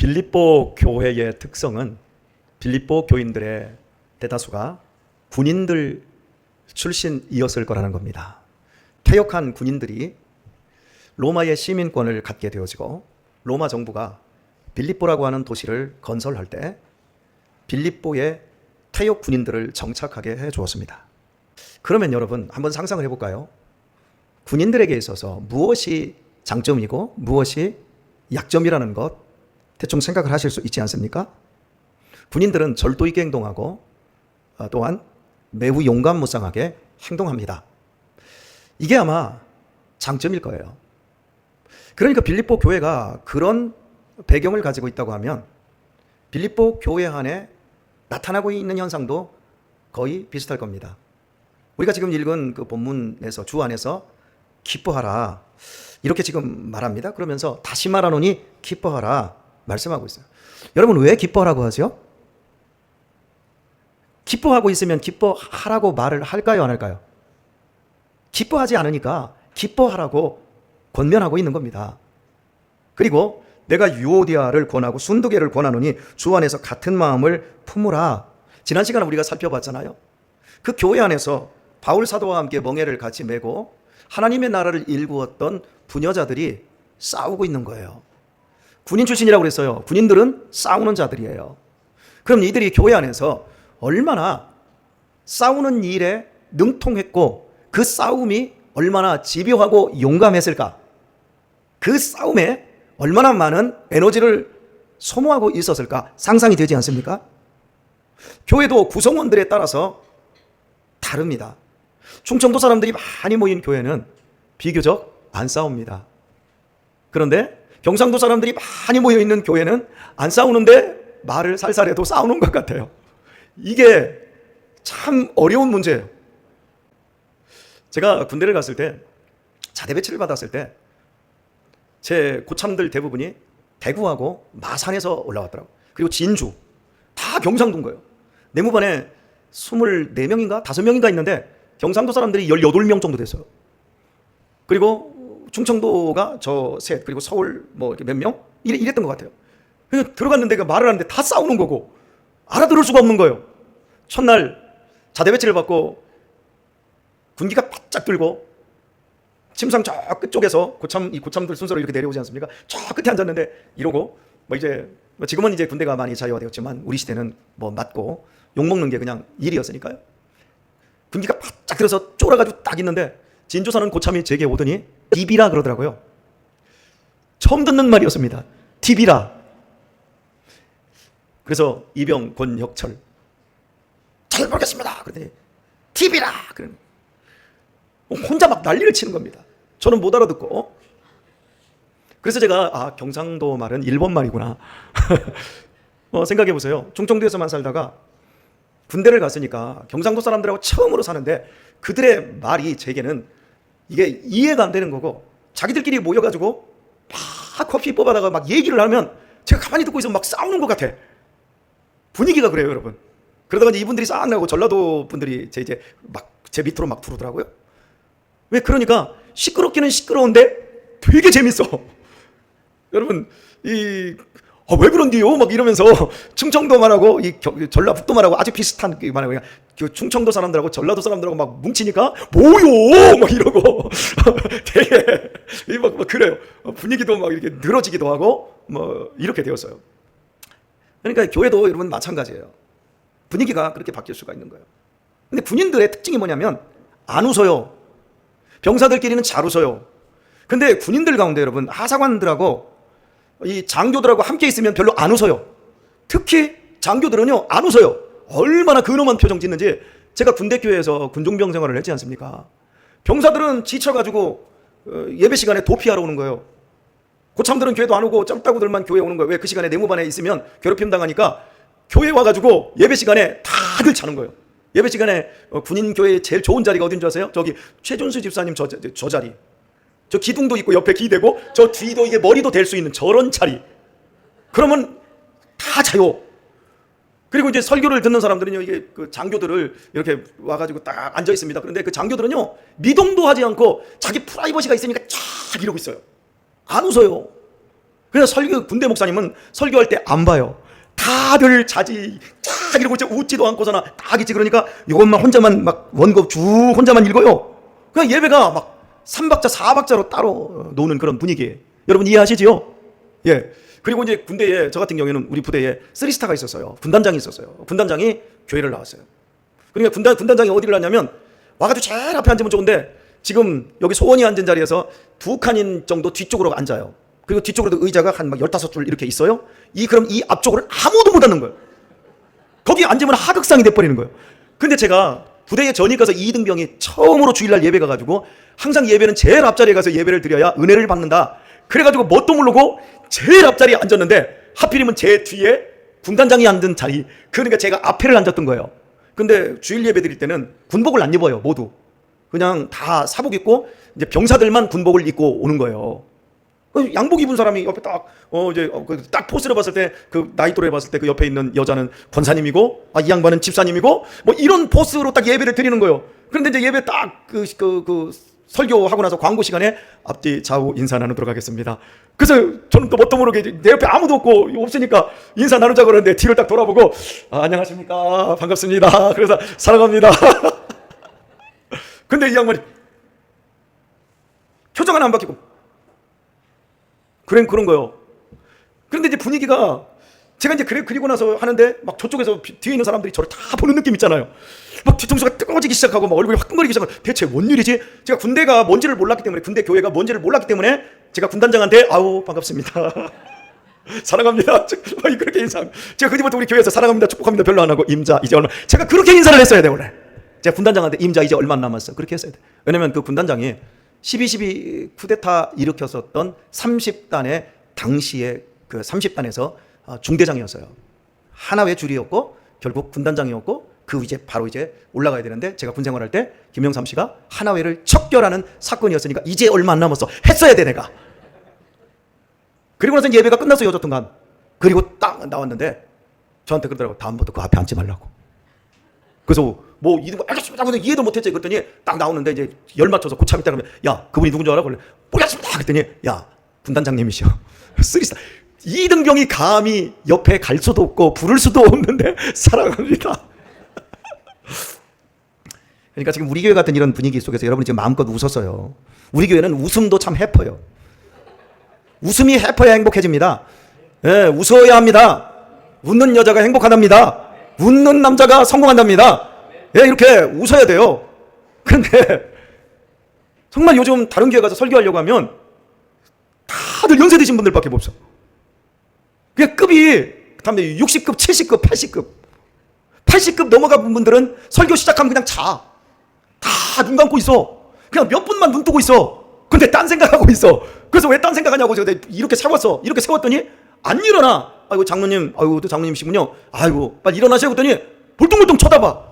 빌립보 교회의 특성은 빌립보 교인들의 대다수가 군인들 출신이었을 거라는 겁니다. 퇴역한 군인들이 로마의 시민권을 갖게 되어지고 로마 정부가 빌립보라고 하는 도시를 건설할 때 빌립보의 퇴역 군인들을 정착하게 해 주었습니다. 그러면 여러분 한번 상상을 해볼까요? 군인들에게 있어서 무엇이 장점이고 무엇이 약점이라는 것 대충 생각을 하실 수 있지 않습니까? 군인들은 절도 있게 행동하고 어, 또한 매우 용감무쌍하게 행동합니다. 이게 아마 장점일 거예요. 그러니까 빌립보 교회가 그런 배경을 가지고 있다고 하면 빌립보 교회 안에 나타나고 있는 현상도 거의 비슷할 겁니다. 우리가 지금 읽은 그 본문에서 주 안에서 기뻐하라 이렇게 지금 말합니다. 그러면서 다시 말하노니 기뻐하라 말씀하고 있어요. 여러분 왜 기뻐하라고 하죠? 기뻐하고 있으면 기뻐하라고 말을 할까요, 안 할까요? 기뻐하지 않으니까 기뻐하라고 권면하고 있는 겁니다. 그리고 내가 유오디아를 권하고 순두개를 권하노니 주 안에서 같은 마음을 품으라. 지난 시간에 우리가 살펴봤잖아요. 그 교회 안에서 바울 사도와 함께 멍해를 같이 메고 하나님의 나라를 일구었던 부녀자들이 싸우고 있는 거예요. 군인 출신이라고 그랬어요. 군인들은 싸우는 자들이에요. 그럼 이들이 교회 안에서 얼마나 싸우는 일에 능통했고 그 싸움이 얼마나 집요하고 용감했을까? 그 싸움에 얼마나 많은 에너지를 소모하고 있었을까? 상상이 되지 않습니까? 교회도 구성원들에 따라서 다릅니다. 충청도 사람들이 많이 모인 교회는 비교적 안 싸웁니다. 그런데 경상도 사람들이 많이 모여 있는 교회는 안 싸우는데 말을 살살 해도 싸우는 것 같아요. 이게 참 어려운 문제예요. 제가 군대를 갔을 때 자대 배치를 받았을 때 제 고참들 대부분이 대구하고 마산에서 올라왔더라고. 그리고 진주 다 경상도인 거예요. 내무반에 24명인가 5명인가 있는데 경상도 사람들이 18명 정도 됐어요. 그리고 충청도가 저 셋, 그리고 서울 뭐 몇 명? 이랬, 이랬던 것 같아요. 그래서 들어갔는데 그 말을 하는데 다 싸우는 거고 알아들을 수가 없는 거예요. 첫날 자대 배치를 받고 군기가 바짝 들고 침상 저 끝쪽에서 고참 이 고참들 순서로 이렇게 내려오지 않습니까? 저 끝에 앉았는데 이러고 뭐 이제 뭐 지금은 이제 군대가 많이 자유화되었지만 우리 시대는 뭐 맞고 욕 먹는 게 그냥 일이었으니까요. 군기가 바짝 들어서 쫄아가지고 딱 있는데 진조사는 고참이 제게 오더니 TV라 그러더라고요. 처음 듣는 말이었습니다. TV라. 그래서 이병 권혁철 잘 모르겠습니다. 그랬더니 TV라. 그런 혼자 막 난리를 치는 겁니다. 저는 못 알아듣고 그래서 제가 아 경상도 말은 일본 말이구나. 어, 생각해 보세요. 충청도에서만 살다가 군대를 갔으니까 경상도 사람들하고 처음으로 사는데 그들의 말이 제게는 이게 이해가 안 되는 거고 자기들끼리 모여가지고 막 커피 뽑아다가 막 얘기를 하면 제가 가만히 듣고 있으면 막 싸우는 것 같아. 분위기가 그래요, 여러분. 그러다가 이제 이분들이 싹 나고 전라도 분들이 제 이제 막 제 밑으로 막 들어오더라고요. 왜 그러니까 시끄럽기는 시끄러운데 되게 재밌어. 여러분 이 아, 왜 그런디요? 막 이러면서 충청도 말하고 이 겨- 전라북도 말하고 아주 비슷한 그 말하고 그 충청도 사람들하고 전라도 사람들하고 막 뭉치니까 뭐요? 막 이러고 되게 이 막, 막 그래요. 어, 분위기도 막 이렇게 늘어지기도 하고 뭐 이렇게 되었어요. 그러니까 교회도 여러분 마찬가지예요. 분위기가 그렇게 바뀔 수가 있는 거예요. 근데 군인들의 특징이 뭐냐면 안 웃어요. 병사들끼리는 잘 웃어요. 근데 군인들 가운데 여러분 하사관들하고 이 장교들하고 함께 있으면 별로 안 웃어요. 특히 장교들은요 안 웃어요. 얼마나 근엄한 표정 짓는지 제가 군대교회에서 군종병 생활을 했지 않습니까? 병사들은 지쳐가지고 어, 예배 시간에 도피하러 오는 거예요. 고참들은 교회도 안 오고 짬따구들만 교회 오는 거예요. 왜 그 시간에 내무반에 있으면 괴롭힘 당하니까 교회 와가지고 예배 시간에 다들 자는 거예요. 예배 시간에 어, 군인 교회의 제일 좋은 자리가 어딘 줄 아세요? 저기 최준수 집사님 저, 저, 저 자리. 저 기둥도 있고 옆에 기대고 저 뒤도 이게 머리도 될 수 있는 저런 자리. 그러면 다 자요. 그리고 이제 설교를 듣는 사람들은요, 이게 그 장교들을 이렇게 와가지고 딱 앉아 있습니다. 그런데 그 장교들은요, 미동도 하지 않고 자기 프라이버시가 있으니까 쫙 이러고 있어요. 안 웃어요. 그래서 설교 군대 목사님은 설교할 때 안 봐요. 다들 자지 쫙 이러고 이제 웃지도 않고서나 딱 있지 그러니까 이것만 혼자만 막 원고 쭉 혼자만 읽어요. 그냥 예배가 막 3박자 4박자로 따로 노는 그런 분위기예요. 여러분 이해하시지요? 예. 그리고 이제 군대에 저 같은 경우에는 우리 부대에 쓰리스타가 있었어요. 군단장이 있었어요. 군단장이 교회를 나왔어요. 그러니까 군단 군단장이 어디를 갔냐면 와가지고 제일 앞에 앉으면 좋은데 지금 여기 소원이 앉은 자리에서 두 칸인 정도 뒤쪽으로 앉아요. 그리고 뒤쪽으로도 의자가 한막 15줄 이렇게 있어요. 이 그럼 이 앞쪽을 아무도 못 앉는 거예요. 거기 앉으면 하극상이 돼버리는 거예요. 근데 제가 부대에 전입 가서 이등병이 처음으로 주일날 예배 가가지고 항상 예배는 제일 앞자리에 가서 예배를 드려야 은혜를 받는다. 그래가지고 뭣도 모르고 제일 앞자리에 앉았는데 하필이면 제 뒤에 군단장이 앉은 자리. 그러니까 제가 앞에를 앉았던 거예요. 근데 주일 예배 드릴 때는 군복을 안 입어요, 모두. 그냥 다 사복 입고 이제 병사들만 군복을 입고 오는 거예요. 그 양복 입은 사람이 옆에 딱, 어, 이제, 어, 그딱 포스를 봤을 때, 그 나이 또래 봤을 때 그 옆에 있는 여자는 권사님이고, 아, 이 양반은 집사님이고, 뭐 이런 포스로 딱 예배를 드리는 거예요. 그런데 이제 예배 딱 그, 그, 그, 설교하고 나서 광고 시간에 앞뒤 좌우 인사 나누도록 하겠습니다. 그래서 저는 또 뭣도 모르게 내 옆에 아무도 없고 없으니까 인사 나누자고 그러는데 뒤를 딱 돌아보고, 아, 안녕하십니까. 반갑습니다. 그래서 사랑합니다. 근데 이 양반이 표정 하나 안 바뀌고, 그런 그런 거요. 그런데 이제 분위기가 제가 이제 그래 그리고 나서 하는데 막 저쪽에서 비- 뒤에 있는 사람들이 저를 다 보는 느낌 있잖아요. 막 뒤통수가 뜨거워지기 시작하고 막 얼굴이 화끈거리기 시작하고 대체 뭔 일이지? 제가 군대가 뭔지를 몰랐기 때문에 군대 교회가 뭔지를 몰랐기 때문에 제가 군단장한테 아우 반갑습니다. 사랑합니다. 막 그렇게 인사. 제가 그뒤부터 우리 교회에서 사랑합니다, 축복합니다 별로 안 하고 임자 이제 얼마. 제가 그렇게 인사를 했어야 돼 원래. 제가 군단장한테 임자 이제 얼마 안 남았어. 그렇게 했어야 돼. 왜냐면 그 군단장이 12.12 쿠데타 일으켰었던 30단의 당시에 그 30단에서 중대장이었어요. 하나의 줄이었고 결국 군단장이었고 그 이제 바로 이제 올라가야 되는데 제가 군 생활할 때 김영삼 씨가 하나회를 척결하는 사건이었으니까 이제 얼마 안 남았어. 했어야 돼 내가. 그리고 나서 예배가 끝났어 여자통간. 그리고 딱 나왔는데 저한테 그러더라고 다음부터 그 앞에 앉지 말라고. 그래서 뭐 이거 알겠습니다. 하고 이해도 못했지. 그랬더니 딱 나오는데 이제 열 맞춰서 고참 있다 그러면 야 그분이 누군지 알아? 그래 모르겠습니다. 그랬더니 야 분단장님이시여 쓰리스타 이등병이 감히 옆에 갈 수도 없고 부를 수도 없는데 사랑합니다. 그러니까 지금 우리 교회 같은 이런 분위기 속에서 여러분이 지금 마음껏 웃었어요. 우리 교회는 웃음도 참 해퍼요. 웃음이 해퍼야 행복해집니다. 예, 웃어야 합니다. 웃는 여자가 행복하답니다. 웃는 남자가 성공한답니다. 예, 이렇게 웃어야 돼요. 그런데 정말 요즘 다른 교회 가서 설교하려고 하면 다들 연세 드신 분들밖에 없어. 그냥 급이 다음에 60급, 70급, 80급. 80급 넘어간 분들은 설교 시작하면 그냥 자. 다 눈 감고 있어. 그냥 몇 분만 눈 뜨고 있어. 근데 딴 생각하고 있어. 그래서 왜 딴 생각하냐고 제가 이렇게 세웠어. 이렇게 세웠더니 안 일어나. 아이고 장로님, 아이고 또 장로님이시군요. 아이고 빨리 일어나세요. 그랬더니 볼뚱볼뚱 쳐다봐.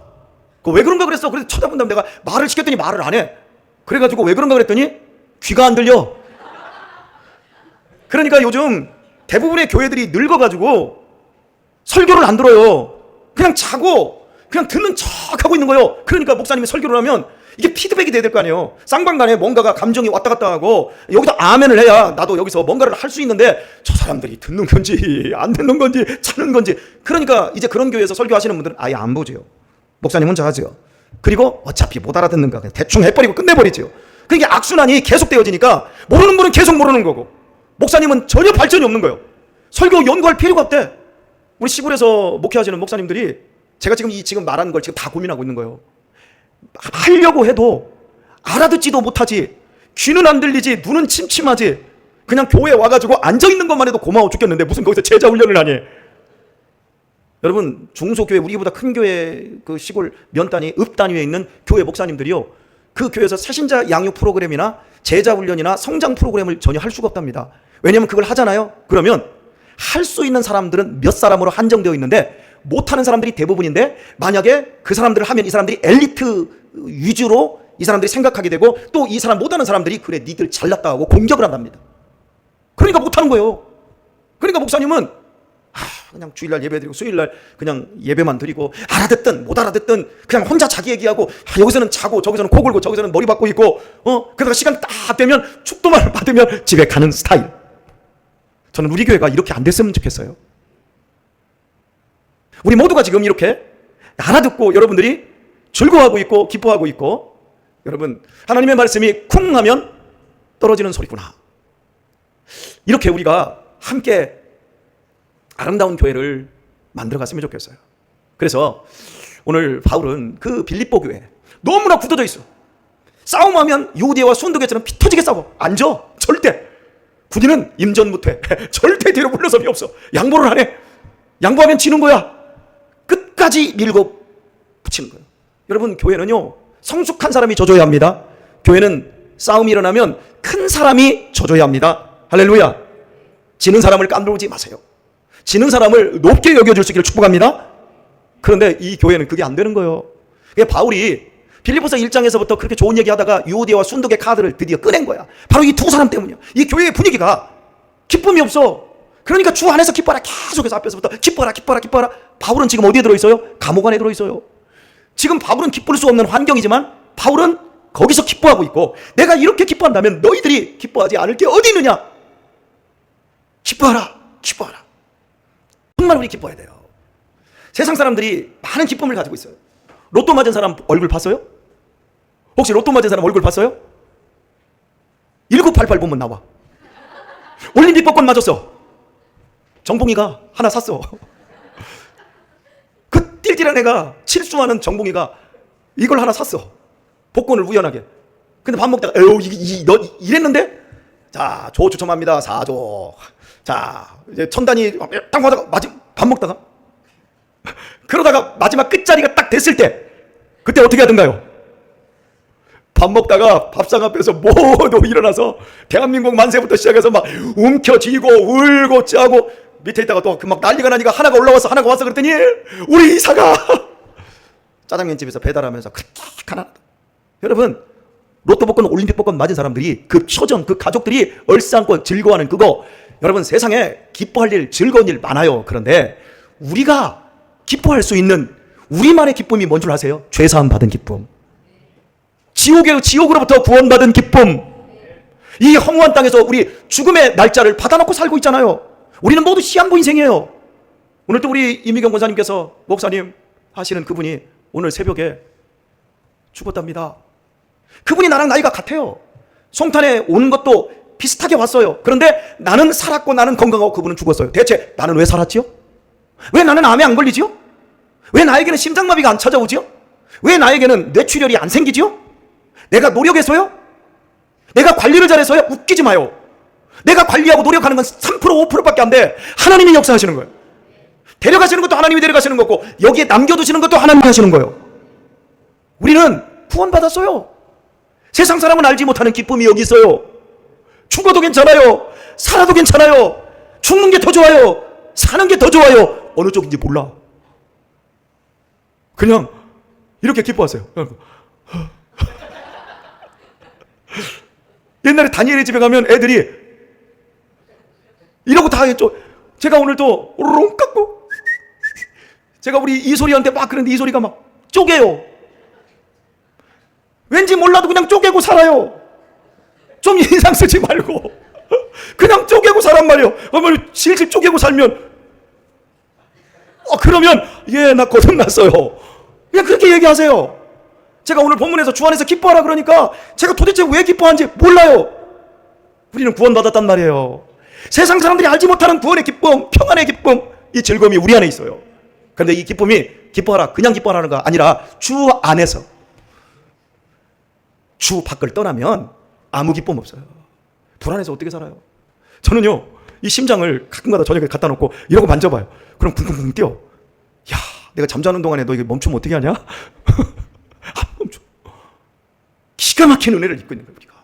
그왜 그런가 그랬어. 그래서 쳐다본 다음 내가 말을 시켰더니 말을 안 해. 그래가지고 왜 그런가 그랬더니 귀가 안 들려. 그러니까 요즘 대부분의 교회들이 늙어가지고 설교를 안 들어요. 그냥 자고 그냥 듣는 척 하고 있는 거예요. 그러니까 목사님이 설교를 하면 이게 피드백이 돼야 될 거 아니에요. 쌍방간에 뭔가가 감정이 왔다 갔다 하고 여기서 아멘을 해야 나도 여기서 뭔가를 할 수 있는데 저 사람들이 듣는 건지 안 듣는 건지 찾는 건지 그러니까 이제 그런 교회에서 설교하시는 분들은 아예 안 보죠. 목사님 혼자 하죠. 그리고 어차피 못 알아듣는가 그냥 대충 해버리고 끝내버리죠. 그게 악순환이 계속되어지니까 모르는 분은 계속 모르는 거고 목사님은 전혀 발전이 없는 거예요. 설교 연구할 필요가 없대. 우리 시골에서 목회하시는 목사님들이 제가 지금 이 지금 말하는 걸 지금 다 고민하고 있는 거예요. 하려고 해도 알아듣지도 못하지. 귀는 안 들리지. 눈은 침침하지. 그냥 교회 와가지고 앉아 있는 것만 해도 고마워 죽겠는데 무슨 거기서 제자 훈련을 하니? 여러분 중소교회 우리보다 큰 교회 그 시골 면 단위 읍 단위에 있는 교회 목사님들이요 그 교회에서 새신자 양육 프로그램이나 제자 훈련이나 성장 프로그램을 전혀 할 수가 없답니다. 왜냐하면 그걸 하잖아요. 그러면 할 수 있는 사람들은 몇 사람으로 한정되어 있는데 못하는 사람들이 대부분인데 만약에 그 사람들을 하면 이 사람들이 엘리트 위주로 이 사람들이 생각하게 되고 또 이 사람 못하는 사람들이 그래 니들 잘났다 하고 공격을 한답니다. 그러니까 못하는 거예요. 그러니까 목사님은 하, 그냥 주일날 예배드리고 수요일날 그냥 예배만 드리고 알아듣든 못 알아듣든 그냥 혼자 자기 얘기하고 아, 여기서는 자고 저기서는 코 골고 저기서는 머리 박고 있고 어 그러다가 시간 딱 되면 축도만 받으면 집에 가는 스타일 저는 우리 교회가 이렇게 안 됐으면 좋겠어요. 우리 모두가 지금 이렇게 알아듣고 여러분들이 즐거워하고 있고 기뻐하고 있고 여러분 하나님의 말씀이 쿵 하면 떨어지는 소리구나. 이렇게 우리가 함께 아름다운 교회를 만들어 갔으면 좋겠어요. 그래서 오늘 바울은 그 빌립보 교회 너무나 굳어져 있어. 싸움하면 유대와 순두개처럼 피 터지게 싸워. 앉아. 절대. 군인은 임전무퇴. 절대 뒤로 물러섬이 없어. 양보를 안 해. 양보하면 지는 거야. 끝까지 밀고 붙이는 거예요. 여러분 교회는요 성숙한 사람이 져줘야 합니다. 교회는 싸움이 일어나면 큰 사람이 져줘야 합니다. 할렐루야. 지는 사람을 깐들지 마세요. 지는 사람을 높게 여겨줄 수 있기를 축복합니다. 그런데 이 교회는 그게 안 되는 거예요. 그게 바울이 빌리포스 1장에서부터 그렇게 좋은 얘기 하다가 유오디와 순덕의 카드를 드디어 꺼낸 거야. 바로 이 두 사람 때문이야. 이 교회의 분위기가 기쁨이 없어. 그러니까 주 안에서 기뻐라 계속해서 앞에서부터 기뻐라 기뻐라 기뻐라. 바울은 지금 어디에 들어있어요? 감옥 안에 들어있어요. 지금 바울은 기쁠 수 없는 환경이지만 바울은 거기서 기뻐하고 있고 내가 이렇게 기뻐한다면 너희들이 기뻐하지 않을 게 어디 있느냐? 기뻐하라 기뻐하라. 정말 우리 기뻐해야 돼요. 세상 사람들이 많은 기쁨을 가지고 있어요. 로또 맞은 사람 얼굴 봤어요? 혹시 로또 맞은 사람 얼굴 봤어요? 1988 보면 나와. 올림픽 복권 맞았어. 정봉이가 하나 샀어. 그 띨띨한 애가 칠수하는 정봉이가 이걸 하나 샀어. 복권을 우연하게. 근데 밥 먹다가 에휴 이, 이, 너 이랬는데 자, 조 추첨합니다. 4조. 자, 이제 천단이 딱 맞아 맞밥 먹다가 그러다가 마지막 끝자리가 딱 됐을 때 그때 어떻게 하던가요? 밥 먹다가 밥상 앞에서 모두 일어나서 대한민국 만세부터 시작해서 막 움켜쥐고 울고 짜고 밑에 있다가 또그막 난리가 나니까 하나가 올라와서 하나가 와서 그랬더니 우리 이사가 짜장면 집에서 배달하면서 그렇게 가난 여러분 로또 복권 올림픽 복권 맞은 사람들이 그 초정 그 가족들이 얼싸안고 즐거워하는 그거 여러분 세상에 기뻐할 일 즐거운 일 많아요 그런데 우리가 기뻐할 수 있는 우리만의 기쁨이 뭔 줄 아세요? 죄사함 받은 기쁨 지옥의 지옥으로부터 구원받은 기쁨. 이 허무한 땅에서 우리 죽음의 날짜를 받아놓고 살고 있잖아요. 우리는 모두 시한부 인생이에요. 오늘 또 우리 이미경 권사님께서 목사님 하시는 그분이 오늘 새벽에 죽었답니다. 그분이 나랑 나이가 같아요. 송탄에 온 것도 비슷하게 왔어요. 그런데 나는 살았고 나는 건강하고 그분은 죽었어요. 대체 나는 왜 살았지요? 왜 나는 암에 안 걸리지요? 왜 나에게는 심장마비가 안 찾아오지요? 왜 나에게는 뇌출혈이 안 생기지요? 내가 노력해서요? 내가 관리를 잘해서요? 웃기지 마요. 내가 관리하고 노력하는 건 3% 5%밖에 안 돼. 하나님이 역사하시는 거예요. 데려가시는 것도 하나님이 데려가시는 거고 여기에 남겨두시는 것도 하나님이 하시는 거예요. 우리는 구원받았어요. 세상 사람은 알지 못하는 기쁨이 여기 있어요. 죽어도 괜찮아요. 살아도 괜찮아요. 죽는 게 더 좋아요. 사는 게 더 좋아요. 어느 쪽인지 몰라. 그냥 이렇게 기뻐하세요. 옛날에 다니엘의 집에 가면 애들이 이러고 다 했죠. 제가 오늘도 롱 깎고 제가 우리 이소리한테 막 그러는데 이소리가 막 쪼개요. 왠지 몰라도 그냥 쪼개고 살아요. 좀 인상 쓰지 말고 그냥 쪼개고 살란 말이에요. 어머니 실실 쪼개고 살면 어 그러면 예나 거듭났어요. 그냥 그렇게 얘기하세요. 제가 오늘 본문에서 주 안에서 기뻐하라 그러니까 제가 도대체 왜 기뻐하는지 몰라요. 우리는 구원받았단 말이에요. 세상 사람들이 알지 못하는 구원의 기쁨, 평안의 기쁨, 이 즐거움이 우리 안에 있어요. 그런데 이 기쁨이 기뻐하라, 그냥 기뻐하라는 거 아니라 주 안에서 주 밖을 떠나면 아무 기쁨 없어요. 불안해서 어떻게 살아요? 저는요, 이 심장을 가끔가다 저녁에 갖다 놓고 이러고 만져봐요. 그럼 쿵쿵쿵 뛰어. 야, 내가 잠자는 동안에 너 이게 멈추면 어떻게 하냐? 안 멈춰. 기가 막힌 은혜를 입고 있는 거예요, 우리가.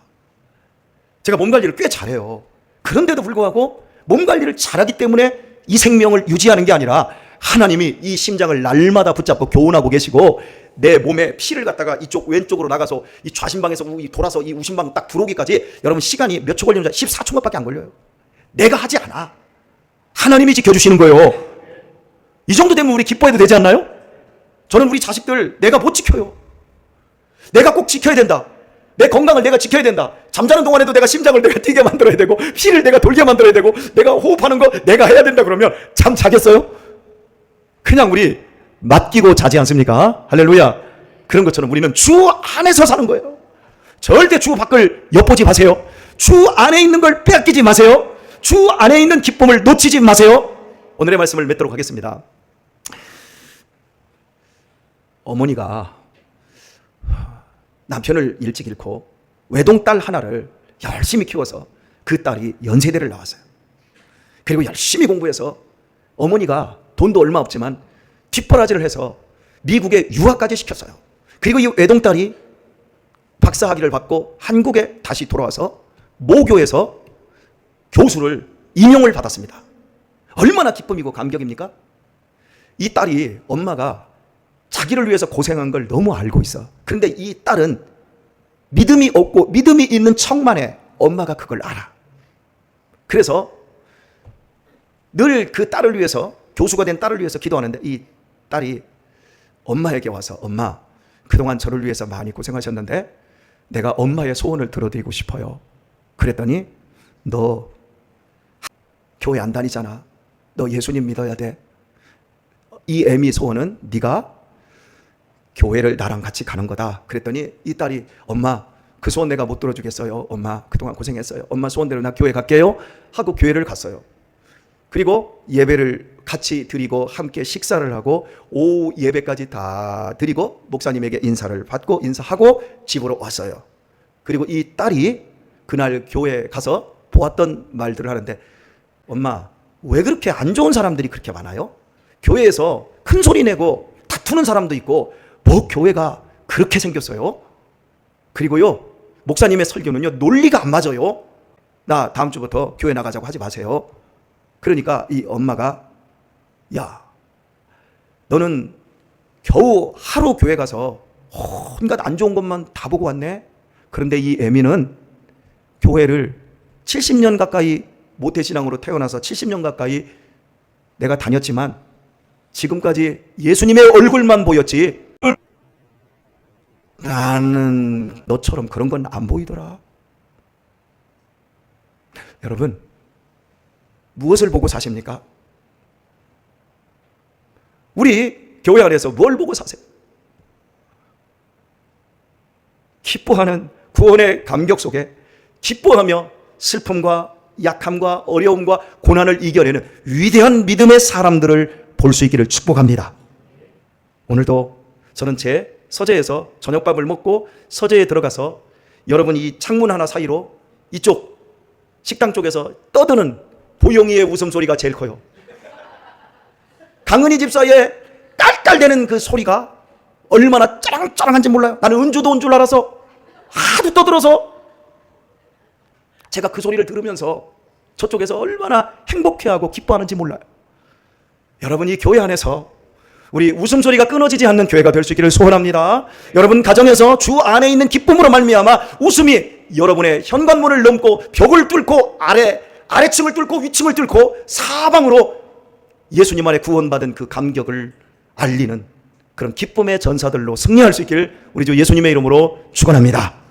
제가 몸 관리를 꽤 잘해요. 그런데도 불구하고 몸 관리를 잘하기 때문에 이 생명을 유지하는 게 아니라 하나님이 이 심장을 날마다 붙잡고 교훈하고 계시고 내 몸에 피를 갖다가 이쪽 왼쪽으로 나가서 이 좌심방에서 우- 돌아서 이 우심방 딱 들어오기까지 여러분 시간이 몇 초 걸리는 줄 14초밖에 안 걸려요. 내가 하지 않아. 하나님이 지켜주시는 거예요. 이 정도 되면 우리 기뻐해도 되지 않나요? 저는 우리 자식들 내가 못 지켜요. 내가 꼭 지켜야 된다. 내 건강을 내가 지켜야 된다. 잠자는 동안에도 내가 심장을 내가 뛰게 만들어야 되고 피를 내가 돌게 만들어야 되고 내가 호흡하는 거 내가 해야 된다 그러면 잠 자겠어요? 그냥 우리 맡기고 자지 않습니까? 할렐루야. 그런 것처럼 우리는 주 안에서 사는 거예요. 절대 주 밖을 엿보지 마세요. 주 안에 있는 걸 빼앗기지 마세요. 주 안에 있는 기쁨을 놓치지 마세요. 오늘의 말씀을 맺도록 하겠습니다. 어머니가 남편을 일찍 잃고 외동딸 하나를 열심히 키워서 그 딸이 연세대를 나왔어요. 그리고 열심히 공부해서 어머니가 돈도 얼마 없지만 뒷바라지를 해서 미국에 유학까지 시켰어요. 그리고 이 외동딸이 박사 학위를 받고 한국에 다시 돌아와서 모교에서 교수를 임용을 받았습니다. 얼마나 기쁨이고 감격입니까? 이 딸이 엄마가 자기를 위해서 고생한 걸 너무 알고 있어. 그런데 이 딸은 믿음이 없고 믿음이 있는 척만 해 엄마가 그걸 알아. 그래서 늘 그 딸을 위해서 교수가 된 딸을 위해서 기도하는데 이 딸이 엄마에게 와서 엄마 그동안 저를 위해서 많이 고생하셨는데 내가 엄마의 소원을 들어드리고 싶어요. 그랬더니 너 교회 안 다니잖아. 너 예수님 믿어야 돼. 이 애미 소원은 네가 교회를 나랑 같이 가는 거다. 그랬더니 이 딸이 엄마 그 소원 내가 못 들어주겠어요. 엄마 그동안 고생했어요. 엄마 소원대로 나 교회 갈게요. 하고 교회를 갔어요. 그리고 예배를 같이 드리고 함께 식사를 하고 오후 예배까지 다 드리고 목사님에게 인사를 받고 인사하고 집으로 왔어요. 그리고 이 딸이 그날 교회에 가서 보았던 말들을 하는데 엄마 왜 그렇게 안 좋은 사람들이 그렇게 많아요? 교회에서 큰 소리 내고 다투는 사람도 있고 뭐 교회가 그렇게 생겼어요? 그리고요 목사님의 설교는요 논리가 안 맞아요. 나 다음 주부터 교회 나가자고 하지 마세요. 그러니까 이 엄마가 야 너는 겨우 하루 교회 가서 온갖 안 좋은 것만 다 보고 왔네. 그런데 이 애미는 교회를 70년 가까이 모태신앙으로 태어나서 70년 가까이 내가 다녔지만 지금까지 예수님의 얼굴만 보였지 나는 너처럼 그런 건 안 보이더라. 여러분, 무엇을 보고 사십니까? 우리 교회 안에서 뭘 보고 사세요? 기뻐하는 구원의 감격 속에 기뻐하며 슬픔과 약함과 어려움과 고난을 이겨내는 위대한 믿음의 사람들을 볼 수 있기를 축복합니다. 오늘도 저는 제 서재에서 저녁밥을 먹고 서재에 들어가서 여러분 이 창문 하나 사이로 이쪽 식당 쪽에서 떠드는 보영이의 웃음소리가 제일 커요. 강은희 집사의 깔깔대는 그 소리가 얼마나 짜랑짜랑한지 몰라요. 나는 은주도 온 줄 알아서 하도 떠들어서 제가 그 소리를 들으면서 저쪽에서 얼마나 행복해하고 기뻐하는지 몰라요. 여러분 이 교회 안에서 우리 웃음소리가 끊어지지 않는 교회가 될 수 있기를 소원합니다. 여러분 가정에서 주 안에 있는 기쁨으로 말미암아 웃음이 여러분의 현관문을 넘고 벽을 뚫고 아래 아래층을 뚫고 위층을 뚫고 사방으로 예수님 안에 구원받은 그 감격을 알리는 그런 기쁨의 전사들로 승리할 수 있기를 우리 주 예수님의 이름으로 축원합니다.